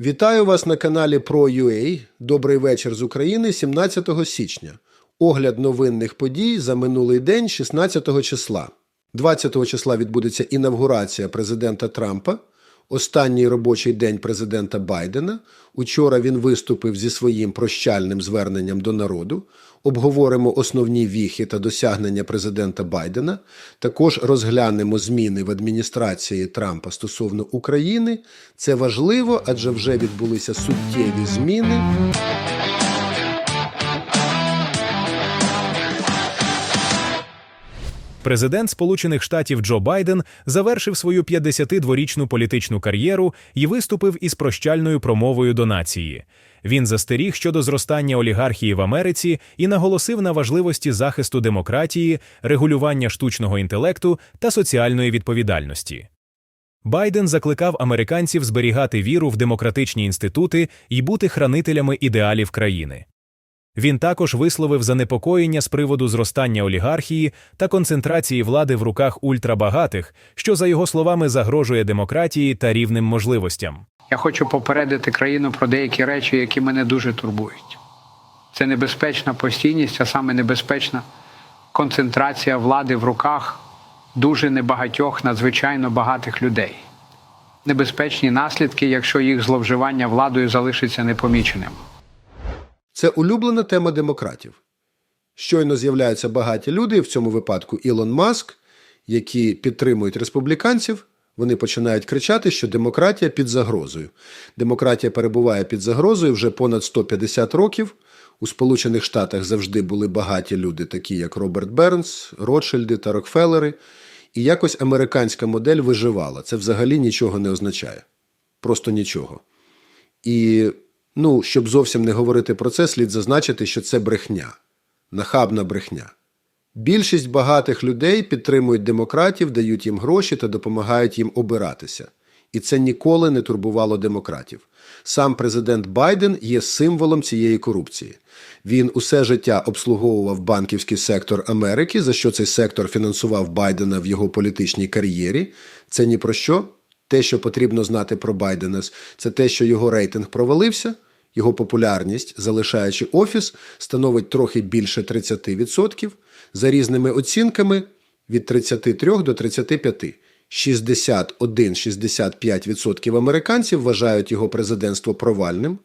Вітаю вас на каналі ProUA. Добрий вечір з України 17 січня. Огляд новинних подій за минулий день 16 числа. 20 числа відбудеться інавгурація президента Трампа. Останній робочий день президента Байдена. Учора він виступив зі своїм прощальним зверненням до народу. Обговоримо основні віхи та досягнення президента Байдена. Також розглянемо зміни в адміністрації Трампа стосовно України. Це важливо, адже вже відбулися суттєві зміни. Президент Сполучених Штатів Джо Байден завершив свою 52-річну політичну кар'єру і виступив із прощальною промовою до нації. Він застеріг щодо зростання олігархії в Америці і наголосив на важливості захисту демократії, регулювання штучного інтелекту та соціальної відповідальності. Байден закликав американців зберігати віру в демократичні інститути і бути хранителями ідеалів країни. Він також висловив занепокоєння з приводу зростання олігархії та концентрації влади в руках ультрабагатих, що, за його словами, загрожує демократії та рівним можливостям. Я хочу попередити країну про деякі речі, які мене дуже турбують. Це небезпечна постійність, а саме небезпечна концентрація влади в руках дуже небагатьох, надзвичайно багатих людей. Небезпечні наслідки, якщо їх зловживання владою залишиться непоміченим. Це улюблена тема демократів. Щойно з'являються багаті люди, в цьому випадку Ілон Маск, які підтримують республіканців. Вони починають кричати, що демократія під загрозою. Демократія перебуває під загрозою вже понад 150 років. У Сполучених Штатах завжди були багаті люди, такі як Роберт Бернс, Ротшильди та Рокфеллери. І якось американська модель виживала. Це взагалі нічого не означає. Просто нічого. І, ну, щоб зовсім не говорити про це, слід зазначити, що це брехня, нахабна брехня. Більшість багатих людей підтримують демократів, дають їм гроші та допомагають їм обиратися. І це ніколи не турбувало демократів. Сам президент Байден є символом цієї корупції. Він усе життя обслуговував банківський сектор Америки, за що цей сектор фінансував Байдена в його політичній кар'єрі. Це ні про що. Те, що потрібно знати про Байдена, це те, що його рейтинг провалився. Його популярність, залишаючи офіс, становить трохи більше 30%, за різними оцінками від 33 до 35. 61-65% американців вважають його президентство провальним.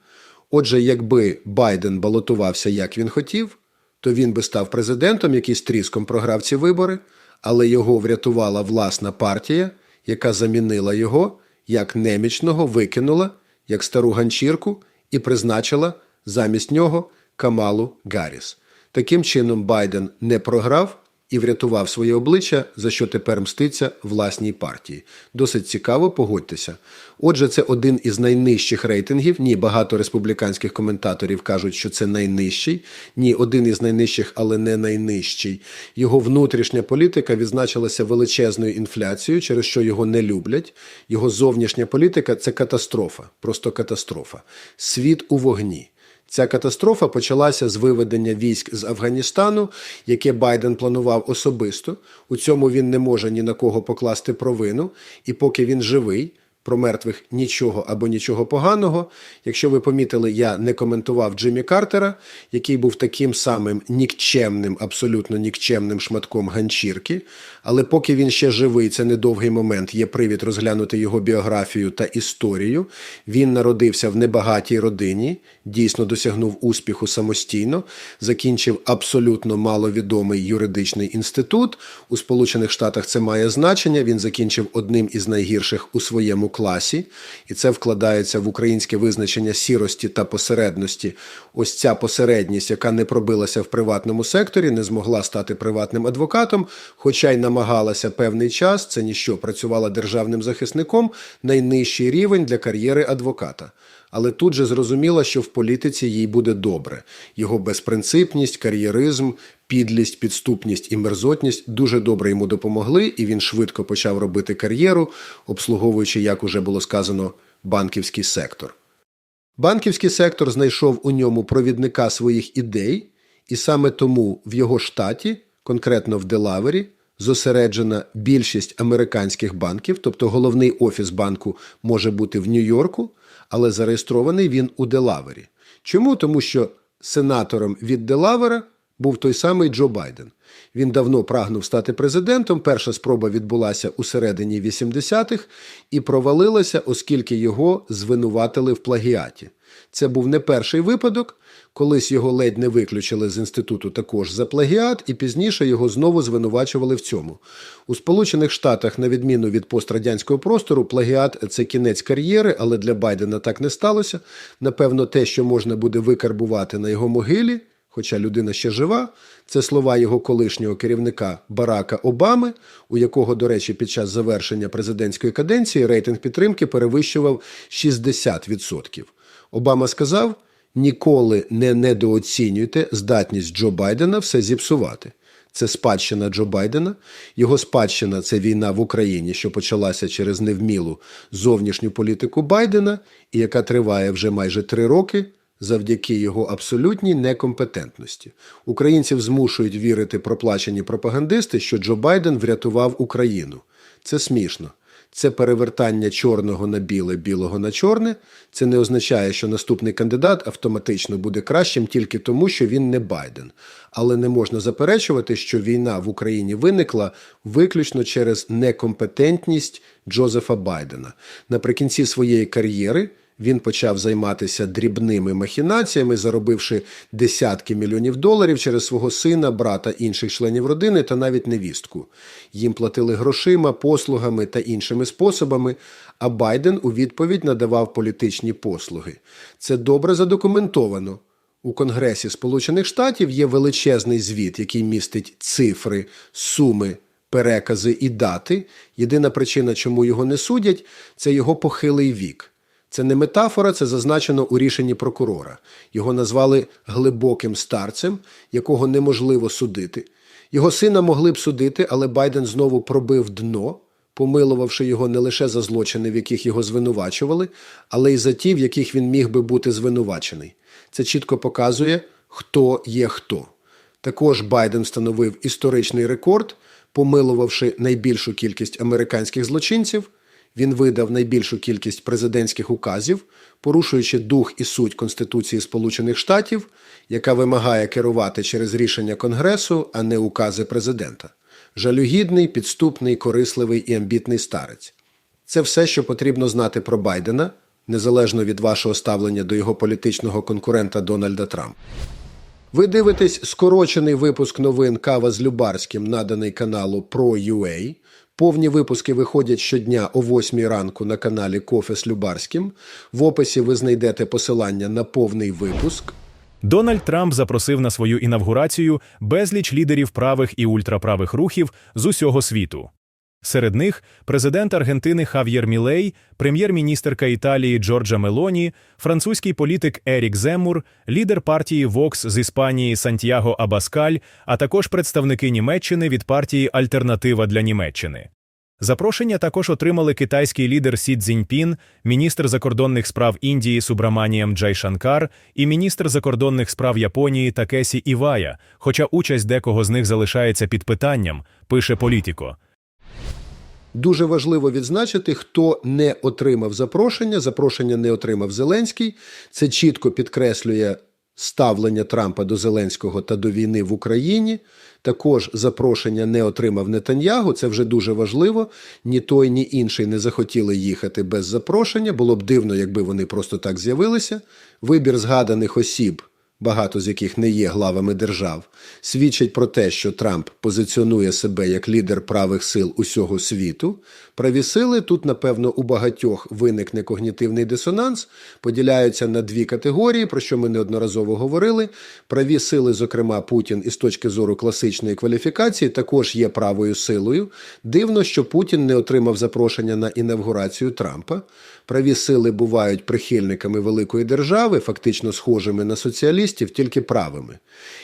Отже, якби Байден балотувався, як він хотів, то він би став президентом, який з тріском програв ці вибори, але його врятувала власна партія, яка замінила його як немічного, викинула, як стару ганчірку і призначила замість нього Камалу Гарріс. Таким чином, Байден не програв і врятував своє обличчя, за що тепер мститься власній партії. Досить цікаво, погодьтеся. Отже, це один із найнижчих рейтингів. Ні, багато республіканських коментаторів кажуть, що це найнижчий. Ні, один із найнижчих, але не найнижчий. Його внутрішня політика відзначилася величезною інфляцією, через що його не люблять. Його зовнішня політика це катастрофа, просто катастрофа. Світ у вогні. Ця катастрофа почалася з виведення військ з Афганістану, яке Байден планував особисто. У цьому він не може ні на кого покласти провину, і поки він живий. Про мертвих нічого або нічого поганого. Якщо ви помітили, я не коментував Джиммі Картера, який був таким самим нікчемним, абсолютно нікчемним шматком ганчірки. Але поки він ще живий, це недовгий момент, є привід розглянути його біографію та історію. Він народився в небагатій родині, дійсно досягнув успіху самостійно, закінчив абсолютно маловідомий юридичний інститут. У Сполучених Штатах це має значення. Він закінчив одним із найгірших у своєму класі, і це вкладається в українське визначення сірості та посередності. Ось ця посередність, яка не пробилася в приватному секторі, не змогла стати приватним адвокатом, хоча й намагалася певний час, це ніщо працювала державним захисником, найнижчий рівень для кар'єри адвоката. Але тут же зрозуміла, що в політиці їй буде добре. Його безпринципність, кар'єризм, підлість, підступність і мерзотність дуже добре йому допомогли, і він швидко почав робити кар'єру, обслуговуючи, як уже було сказано, банківський сектор. Банківський сектор знайшов у ньому провідника своїх ідей, і саме тому в його штаті, конкретно в Делавері, зосереджена більшість американських банків, тобто головний офіс банку може бути в Нью-Йорку, але зареєстрований він у Делавері. Чому? Тому що сенатором від Делавера був той самий Джо Байден. Він давно прагнув стати президентом. Перша спроба відбулася у середині 80-х і провалилася, оскільки його звинуватили в плагіаті. Це був не перший випадок. Колись його ледь не виключили з інституту також за плагіат, і пізніше його знову звинувачували в цьому. У Сполучених Штатах, на відміну від пострадянського простору, плагіат це кінець кар'єри, але для Байдена так не сталося. Напевно, те, що можна буде викарбувати на його могилі, хоча людина ще жива, це слова його колишнього керівника Барака Обами, у якого, до речі, під час завершення президентської каденції рейтинг підтримки перевищував 60%. Обама сказав: ніколи не недооцінюйте здатність Джо Байдена все зіпсувати. Це спадщина Джо Байдена. Його спадщина це війна в Україні, що почалася через невмілу зовнішню політику Байдена, і яка триває вже майже три роки завдяки його абсолютній некомпетентності. Українців змушують вірити проплачені пропагандисти, що Джо Байден врятував Україну. Це смішно. Це перевертання чорного на біле, білого на чорне. Це не означає, що наступний кандидат автоматично буде кращим тільки тому, що він не Байден. Але не можна заперечувати, що війна в Україні виникла виключно через некомпетентність Джозефа Байдена. Наприкінці своєї кар'єри він почав займатися дрібними махінаціями, заробивши десятки мільйонів доларів через свого сина, брата, інших членів родини та навіть невістку. Їм платили грошима, послугами та іншими способами. А Байден у відповідь надавав політичні послуги. Це добре задокументовано. У Конгресі Сполучених Штатів є величезний звіт, який містить цифри, суми, перекази і дати. Єдина причина, чому його не судять, це його похилий вік. Це не метафора, це зазначено у рішенні прокурора. Його назвали глибоким старцем, якого неможливо судити. Його сина могли б судити, але Байден знову пробив дно, помилувавши його не лише за злочини, в яких його звинувачували, але й за ті, в яких він міг би бути звинувачений. Це чітко показує, хто є хто. Також Байден встановив історичний рекорд, помилувавши найбільшу кількість американських злочинців. Він видав найбільшу кількість президентських указів, порушуючи дух і суть Конституції Сполучених Штатів, яка вимагає керувати через рішення Конгресу, а не укази президента. Жалюгідний, підступний, корисливий і амбітний старець. Це все, що потрібно знати про Байдена, незалежно від вашого ставлення до його політичного конкурента Дональда Трампа. Ви дивитесь скорочений випуск новин Кава з Любарським, наданий каналу Pro.ua. Повні випуски виходять щодня о 8 ранку на каналі Кофе з Любарським. В описі ви знайдете посилання на повний випуск. Дональд Трамп запросив на свою інавгурацію безліч лідерів правих і ультраправих рухів з усього світу. Серед них президент Аргентини Хав'єр Мілей, прем'єр-міністерка Італії Джорджа Мелоні, французький політик Ерік Земур, лідер партії Вокс з Іспанії Сантьяго Абаскаль, а також представники Німеччини від партії Альтернатива для Німеччини. Запрошення також отримали китайський лідер Сі Цзіньпін, міністр закордонних справ Індії Субраманієм Джайшанкар і міністр закордонних справ Японії Такесі Івая, хоча участь декого з них залишається під питанням, пише Політіко. Дуже важливо відзначити, хто не отримав запрошення. Запрошення не отримав Зеленський. Це чітко підкреслює ставлення Трампа до Зеленського та до війни в Україні. Також запрошення не отримав Нетаньягу. Це вже дуже важливо. Ні той, ні інший не захотіли їхати без запрошення. Було б дивно, якби вони просто так з'явилися. Вибір згаданих осіб багато з яких не є главами держав, свідчить про те, що Трамп позиціонує себе як лідер правих сил усього світу. Праві сили тут, напевно, у багатьох виникне когнітивний дисонанс, поділяються на дві категорії, про що ми неодноразово говорили. Праві сили, зокрема, Путін, із точки зору класичної кваліфікації, також є правою силою. Дивно, що Путін не отримав запрошення на інавгурацію Трампа. Праві сили бувають прихильниками великої держави, фактично схожими на соціалістів, тільки правими.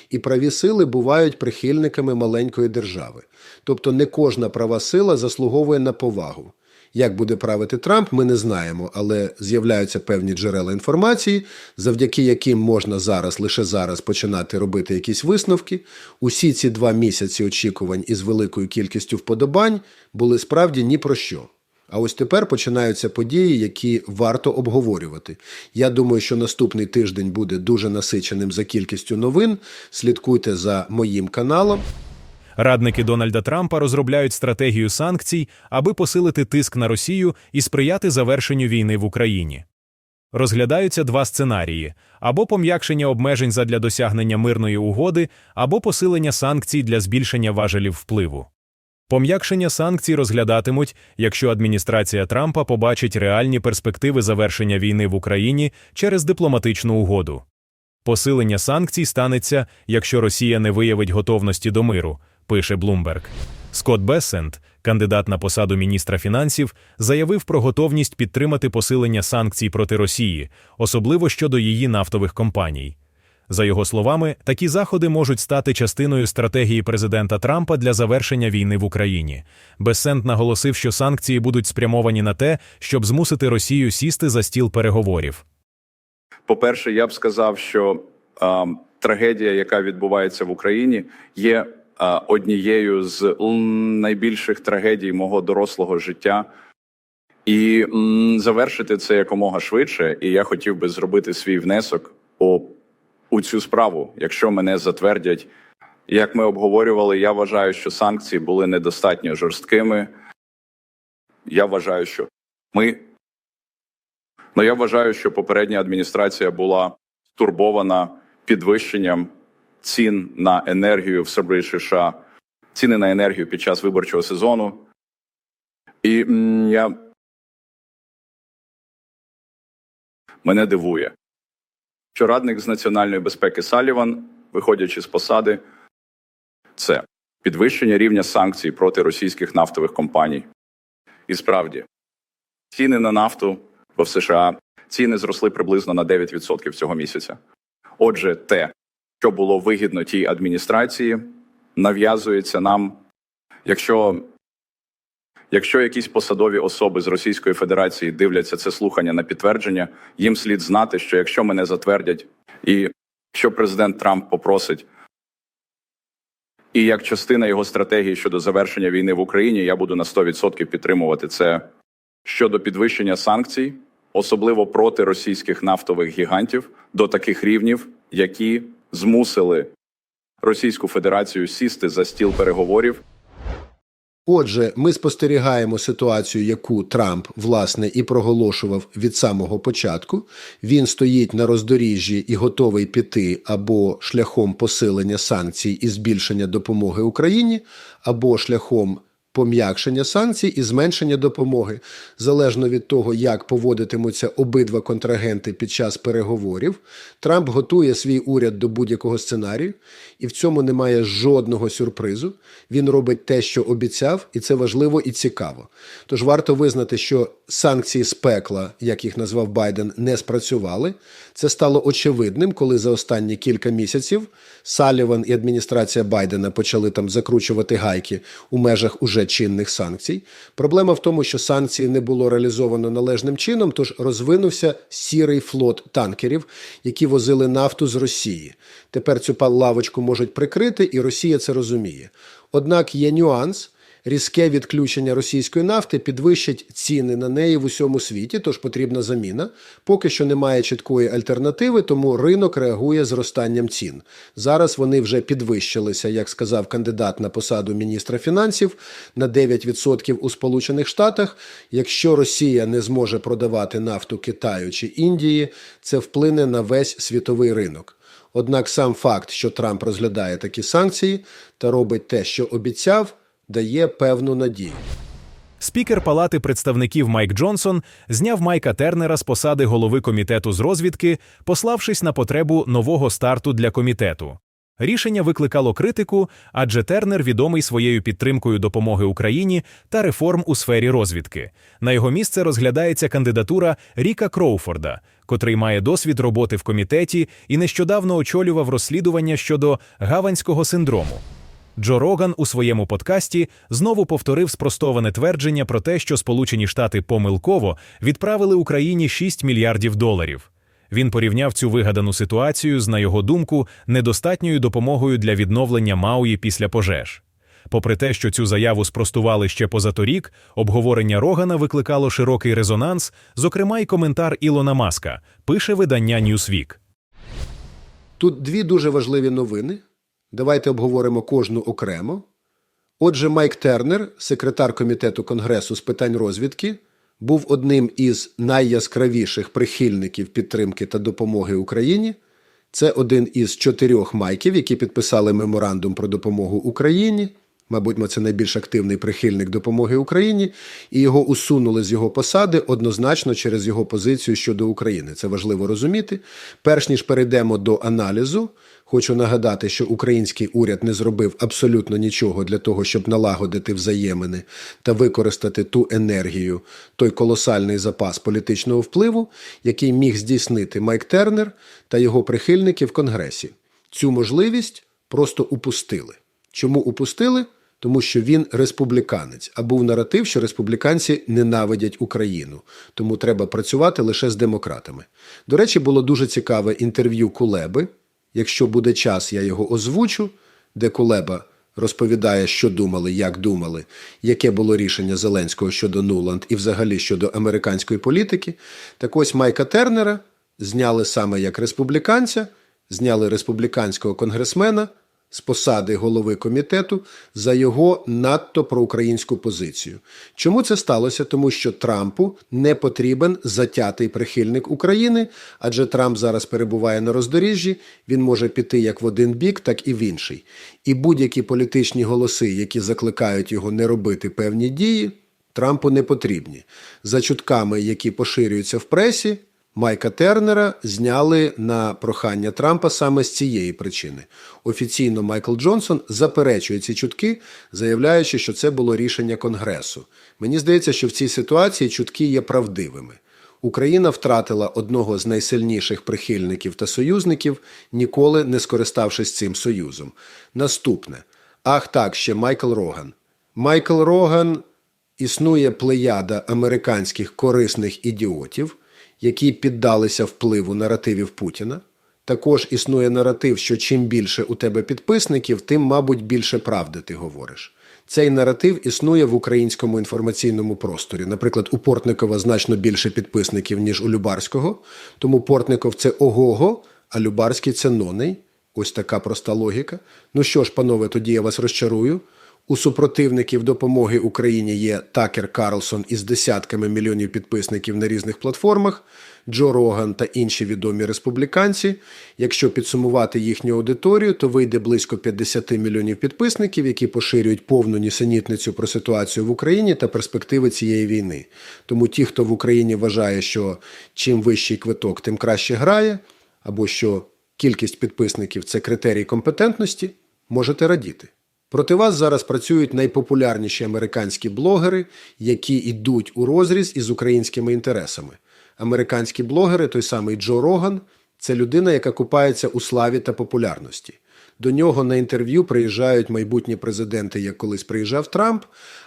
І праві сили бувають прихильниками маленької держави. Тобто не кожна права сила заслуговує на повагу. Як буде правити Трамп, ми не знаємо, але з'являються певні джерела інформації, завдяки яким можна зараз, лише зараз, починати робити якісь висновки. Усі ці два місяці очікувань із великою кількістю вподобань були справді ні про що. А ось тепер починаються події, які варто обговорювати. Я думаю, що наступний тиждень буде дуже насиченим за кількістю новин. Слідкуйте за моїм каналом. Радники Дональда Трампа розробляють стратегію санкцій, аби посилити тиск на Росію і сприяти завершенню війни в Україні. Розглядаються два сценарії: або пом'якшення обмежень задля досягнення мирної угоди, або посилення санкцій для збільшення важелів впливу. Пом'якшення санкцій розглядатимуть, якщо адміністрація Трампа побачить реальні перспективи завершення війни в Україні через дипломатичну угоду. Посилення санкцій станеться, якщо Росія не виявить готовності до миру, пише Блумберг. Скотт Бессент, кандидат на посаду міністра фінансів, заявив про готовність підтримати посилення санкцій проти Росії, особливо щодо її нафтових компаній. За його словами, такі заходи можуть стати частиною стратегії президента Трампа для завершення війни в Україні. Бессент наголосив, що санкції будуть спрямовані на те, щоб змусити Росію сісти за стіл переговорів. По-перше, я б сказав, що а, трагедія, яка відбувається в Україні, є а, однією з найбільших трагедій мого дорослого життя. І м, завершити це якомога швидше. І я хотів би зробити свій внесок у, у цю справу, якщо мене затвердять. Як ми обговорювали, я вважаю, що санкції були недостатньо жорсткими. Я вважаю, що ми Ну, я вважаю, що попередня адміністрація була стурбована підвищенням цін на енергію в США, ціни на енергію під час виборчого сезону. І я мене дивує, що радник з національної безпеки Саліван, виходячи з посади, це підвищення рівня санкцій проти російських нафтових компаній. І справді, ціни на нафту в США ціни зросли приблизно на 9% цього місяця. Отже, те, що було вигідно тій адміністрації, нав'язується нам, якщо, якщо якісь посадові особи з Російської Федерації дивляться це слухання на підтвердження, їм слід знати, що якщо мене затвердять, і якщо президент Трамп попросить. І як частина його стратегії щодо завершення війни в Україні, я буду на 100% підтримувати це щодо підвищення санкцій, особливо проти російських нафтових гігантів, до таких рівнів, які змусили Російську Федерацію сісти за стіл переговорів. Отже, ми спостерігаємо ситуацію, яку Трамп власне і проголошував від самого початку. Він стоїть на роздоріжжі і готовий піти або шляхом посилення санкцій і збільшення допомоги Україні, або шляхом пом'якшення санкцій і зменшення допомоги, залежно від того, як поводитимуться обидва контрагенти під час переговорів. Трамп готує свій уряд до будь-якого сценарію, і в цьому немає жодного сюрпризу. Він робить те, що обіцяв, і це важливо і цікаво. Тож варто визнати, що санкції з пекла, як їх назвав Байден, не спрацювали. Це стало очевидним, коли за останні кілька місяців Саліван і адміністрація Байдена почали там закручувати гайки у межах уже чинних санкцій. Проблема в тому, що санкції не було реалізовано належним чином, тож розвинувся сірий флот танкерів, які возили нафту з Росії. Тепер цю лавочку можуть прикрити, і Росія це розуміє. Однак є нюанс. Різке відключення російської нафти підвищить ціни на неї в усьому світі, тож потрібна заміна. Поки що немає чіткої альтернативи, тому ринок реагує зростанням цін. Зараз вони вже підвищилися, як сказав кандидат на посаду міністра фінансів, на 9% у Сполучених Штатах. Якщо Росія не зможе продавати нафту Китаю чи Індії, це вплине на весь світовий ринок. Однак сам факт, що Трамп розглядає такі санкції та робить те, що обіцяв дає певну надію. Спікер Палати представників Майк Джонсон зняв Майка Тернера з посади голови комітету з розвідки, пославшись на потребу нового старту для комітету. Рішення викликало критику, адже Тернер відомий своєю підтримкою допомоги Україні та реформ у сфері розвідки. На його місце розглядається кандидатура Ріка Кроуфорда, котрий має досвід роботи в комітеті і нещодавно очолював розслідування щодо гаванського синдрому. Джо Роган у своєму подкасті знову повторив спростоване твердження про те, що Сполучені Штати помилково відправили Україні 6 мільярдів доларів. Він порівняв цю вигадану ситуацію з, на його думку, недостатньою допомогою для відновлення Мауї після пожеж. Попри те, що цю заяву спростували ще позаторік, обговорення Рогана викликало широкий резонанс, зокрема й коментар Ілона Маска, пише видання Newsweek. Тут дві дуже важливі новини. Давайте обговоримо кожну окремо. Отже, Майк Тернер, секретар комітету Конгресу з питань розвідки, був одним із найяскравіших прихильників підтримки та допомоги Україні. Це один із чотирьох майків, які підписали меморандум про допомогу Україні. Мабуть, це найбільш активний прихильник допомоги Україні, і його усунули з його посади однозначно через його позицію щодо України. Це важливо розуміти. Перш ніж перейдемо до аналізу, хочу нагадати, що український уряд не зробив абсолютно нічого для того, щоб налагодити взаємини та використати ту енергію, той колосальний запас політичного впливу, який міг здійснити Майк Тернер та його прихильники в Конгресі. Цю можливість просто упустили. Чому упустили? Тому що він республіканець, а був наратив, що республіканці ненавидять Україну, тому треба працювати лише з демократами. До речі, було дуже цікаве інтерв'ю Кулеби. Якщо буде час, я його озвучу, де Кулеба розповідає, що думали, як думали, яке було рішення Зеленського щодо Нуланд і взагалі щодо американської політики. Так ось Майка Тернера зняли саме як республіканця, зняли республіканського конгресмена з посади голови комітету за його надто проукраїнську позицію. Чому це сталося? Тому що Трампу не потрібен затятий прихильник України, адже Трамп зараз перебуває на роздоріжжі, він може піти як в один бік, так і в інший. І будь-які політичні голоси, які закликають його не робити певні дії, Трампу не потрібні. За чутками, які поширюються в пресі, Майка Тернера зняли на прохання Трампа саме з цієї причини. Офіційно Майкл Джонсон заперечує ці чутки, заявляючи, що це було рішення Конгресу. Мені здається, що в цій ситуації чутки є правдивими. Україна втратила одного з найсильніших прихильників та союзників, ніколи не скориставшись цим союзом. Наступне. Ах так, ще Майкл Роган. Майкл Роган існує плеяда американських корисних ідіотів, які піддалися впливу наративів Путіна. Також існує наратив, що чим більше у тебе підписників, тим, мабуть, більше правди ти говориш. Цей наратив існує в українському інформаційному просторі. Наприклад, у Портникова значно більше підписників, ніж у Любарського. Тому Портников це ого-го, а Любарський це ноней. Ось така проста логіка. Ну що ж, панове, тоді я вас розчарую. У супротивників допомоги Україні є Такер Карлсон із десятками мільйонів підписників на різних платформах, Джо Роган та інші відомі республіканці. Якщо підсумувати їхню аудиторію, то вийде близько 50 мільйонів підписників, які поширюють повну нісенітницю про ситуацію в Україні та перспективи цієї війни. Тому ті, хто в Україні вважає, що чим вищий квиток, тим краще грає, або що кількість підписників це критерій компетентності, можете радіти. Проти вас зараз працюють найпопулярніші американські блогери, які йдуть у розріз із українськими інтересами. Американські блогери, той самий Джо Роган, це людина, яка купається у славі та популярності. До нього на інтерв'ю приїжджають майбутні президенти, як колись приїжджав Трамп,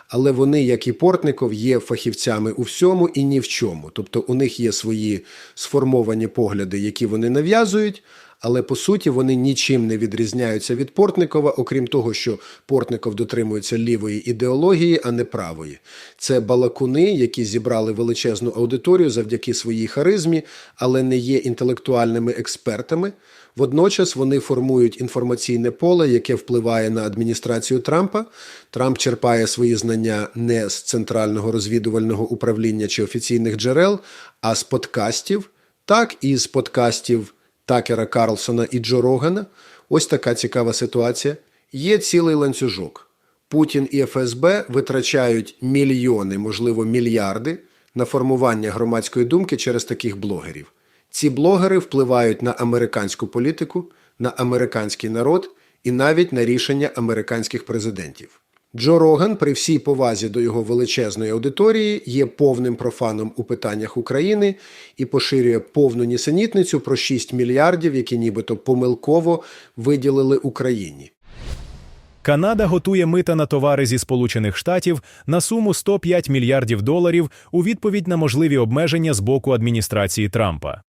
але вони, як і Портников, є фахівцями у всьому і ні в чому. Тобто у них є свої сформовані погляди, які вони нав'язують, але по суті вони нічим не відрізняються від Портникова, окрім того, що Портников дотримується лівої ідеології, а не правої. Це балакуни, які зібрали величезну аудиторію завдяки своїй харизмі, але не є інтелектуальними експертами. Водночас вони формують інформаційне поле, яке впливає на адміністрацію Трампа. Трамп черпає свої знання не з центрального розвідувального управління чи офіційних джерел, а з подкастів, так і з подкастів Такера Карлсона і Джо Рогана. Ось така цікава ситуація. Є цілий ланцюжок. Путін і ФСБ витрачають мільйони, можливо, мільярди на формування громадської думки через таких блогерів. Ці блогери впливають на американську політику, на американський народ і навіть на рішення американських президентів. Джо Роган, при всій повазі до його величезної аудиторії, є повним профаном у питаннях України і поширює повну нісенітницю про 6 мільярдів, які нібито помилково виділили Україні. Канада готує мита на товари зі Сполучених Штатів на суму 105 мільярдів доларів у відповідь на можливі обмеження з боку адміністрації Трампа.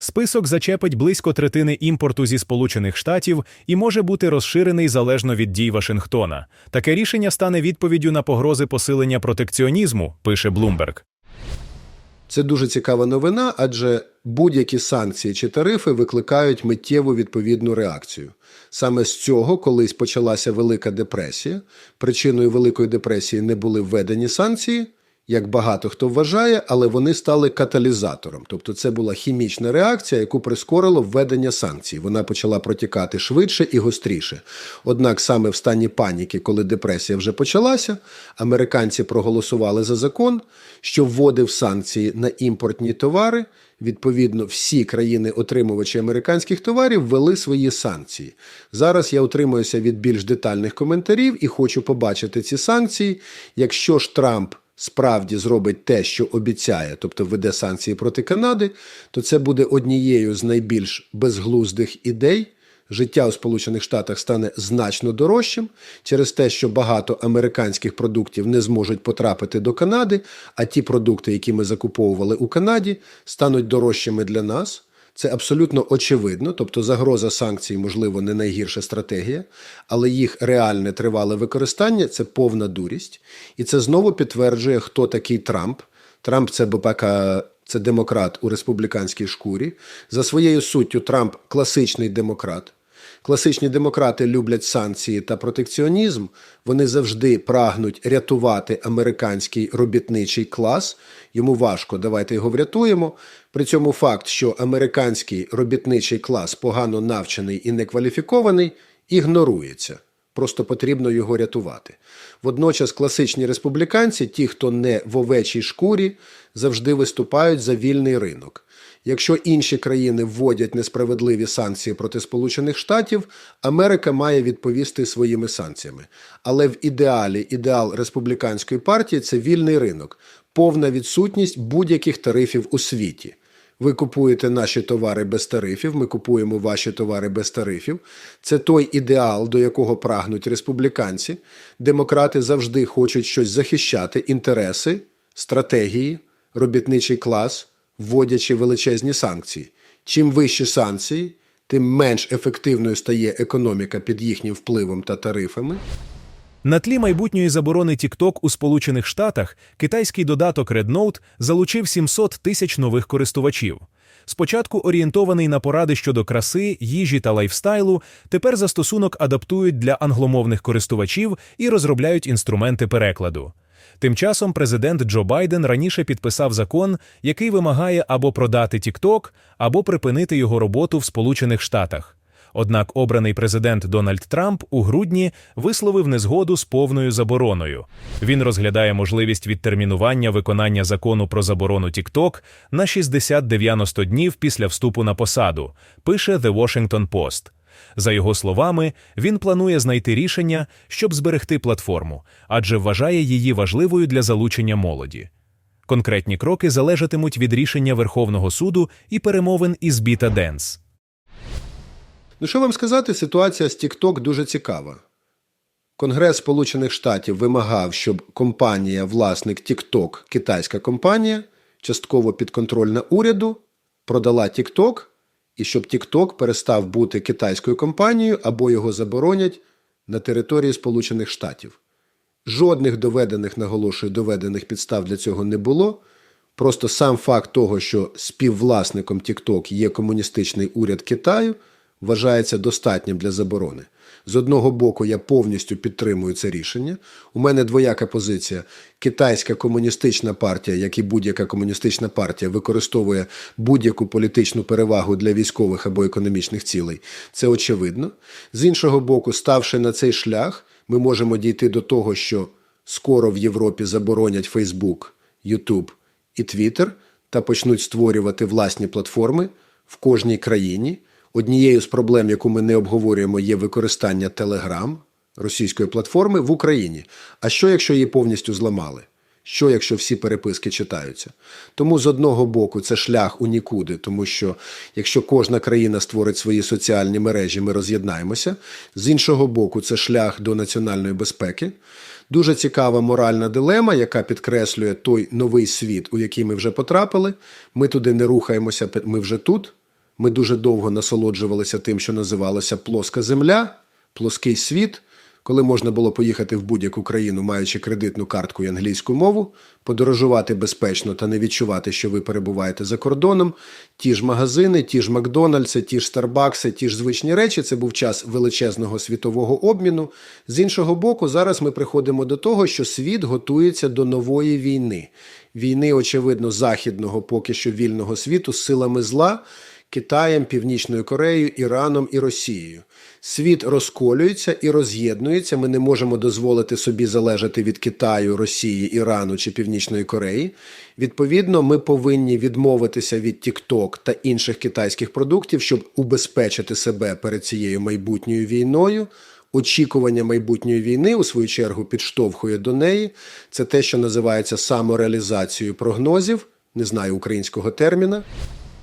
Список зачепить близько третини імпорту зі Сполучених Штатів і може бути розширений залежно від дій Вашингтона. Таке рішення стане відповіддю на погрози посилення протекціонізму, пише Блумберг. Це дуже цікава новина, адже будь-які санкції чи тарифи викликають миттєву відповідну реакцію. Саме з цього колись почалася Велика депресія. Причиною Великої депресії не були введені санкції, як багато хто вважає, але вони стали каталізатором. Тобто це була хімічна реакція, яку прискорило введення санкцій. Вона почала протікати швидше і гостріше. Однак саме в стані паніки, коли депресія вже почалася, американці проголосували за закон, що вводив санкції на імпортні товари. Відповідно, всі країни-отримувачі американських товарів ввели свої санкції. Зараз я утримуюся від більш детальних коментарів і хочу побачити ці санкції. Якщо ж Трамп справді зробить те, що обіцяє, тобто введе санкції проти Канади, то це буде однією з найбільш безглуздих ідей. Життя у Сполучених Штатах стане значно дорожчим через те, що багато американських продуктів не зможуть потрапити до Канади, а ті продукти, які ми закуповували у Канаді, стануть дорожчими для нас. Це абсолютно очевидно, тобто загроза санкцій, можливо, не найгірша стратегія, але їх реальне тривале використання це повна дурість. І це знову підтверджує, хто такий Трамп. Трамп це БПК, це демократ у республіканській шкурі. За своєю суттю, Трамп класичний демократ. Класичні демократи люблять санкції та протекціонізм. Вони завжди прагнуть рятувати американський робітничий клас. Йому важко, давайте його врятуємо. При цьому факт, що американський робітничий клас погано навчений і некваліфікований, ігнорується. Просто потрібно його рятувати. Водночас класичні республіканці, ті, хто не в овечій шкурі, завжди виступають за вільний ринок. Якщо інші країни вводять несправедливі санкції проти Сполучених Штатів, Америка має відповісти своїми санкціями. Але в ідеалі ідеал республіканської партії це вільний ринок, повна відсутність будь-яких тарифів у світі. Ви купуєте наші товари без тарифів, ми купуємо ваші товари без тарифів. Це той ідеал, до якого прагнуть республіканці. Демократи завжди хочуть щось захищати, інтереси, стратегії, робітничий клас, вводячи величезні санкції. Чим вищі санкції, тим менш ефективною стає економіка під їхнім впливом та тарифами. На тлі майбутньої заборони TikTok у Сполучених Штатах китайський додаток Red Note залучив 700 тисяч нових користувачів. Спочатку орієнтований на поради щодо краси, їжі та лайфстайлу, тепер застосунок адаптують для англомовних користувачів і розробляють інструменти перекладу. Тим часом президент Джо Байден раніше підписав закон, який вимагає або продати TikTok, або припинити його роботу в Сполучених Штатах. Однак обраний президент Дональд Трамп у грудні висловив незгоду з повною забороною. Він розглядає можливість відтермінування виконання закону про заборону TikTok на 60-90 днів після вступу на посаду, пише The Washington Post. За його словами, він планує знайти рішення, щоб зберегти платформу, адже вважає її важливою для залучення молоді. Конкретні кроки залежатимуть від рішення Верховного суду і перемовин із Біта Денс. Ну що вам сказати, ситуація з TikTok дуже цікава. Конгрес Сполучених Штатів вимагав, щоб компанія, власник TikTok, китайська компанія, частково підконтрольна уряду, продала TikTok, і щоб TikTok перестав бути китайською компанією або його заборонять на території Сполучених Штатів. Жодних доведених, наголошую, доведених підстав для цього не було. Просто сам факт того, що співвласником TikTok є комуністичний уряд Китаю, вважається достатнім для заборони. З одного боку, я повністю підтримую це рішення. У мене двояка позиція. Китайська комуністична партія, як і будь-яка комуністична партія, використовує будь-яку політичну перевагу для військових або економічних цілей. Це очевидно. З іншого боку, ставши на цей шлях, ми можемо дійти до того, що скоро в Європі заборонять Facebook, YouTube і Twitter та почнуть створювати власні платформи в кожній країні. Однією з проблем, яку ми не обговорюємо, є використання Telegram, російської платформи в Україні. А що, якщо її повністю зламали? Що, якщо всі переписки читаються? Тому з одного боку це шлях у нікуди, тому що якщо кожна країна створить свої соціальні мережі, ми роз'єднаємося. З іншого боку, це шлях до національної безпеки. Дуже цікава моральна дилема, яка підкреслює той новий світ, у який ми вже потрапили. Ми туди не рухаємося, ми вже тут. Ми дуже довго насолоджувалися тим, що називалося плоска земля, плоский світ, коли можна було поїхати в будь-яку країну, маючи кредитну картку і англійську мову, подорожувати безпечно та не відчувати, що ви перебуваєте за кордоном. Ті ж магазини, ті ж Макдональдси, ті ж Старбакси, ті ж звичні речі. Це був час величезного світового обміну. З іншого боку, зараз ми приходимо до того, що світ готується до нової війни. Війни, очевидно, західного, поки що вільного світу з силами зла. Китаєм, Північною Кореєю, Іраном і Росією. Світ розколюється і роз'єднується. Ми не можемо дозволити собі залежати від Китаю, Росії, Ірану чи Північної Кореї. Відповідно, ми повинні відмовитися від TikTok та інших китайських продуктів, щоб убезпечити себе перед цією майбутньою війною. Очікування майбутньої війни, у свою чергу, підштовхує до неї. Це те, що називається самореалізацією прогнозів. Не знаю українського терміна.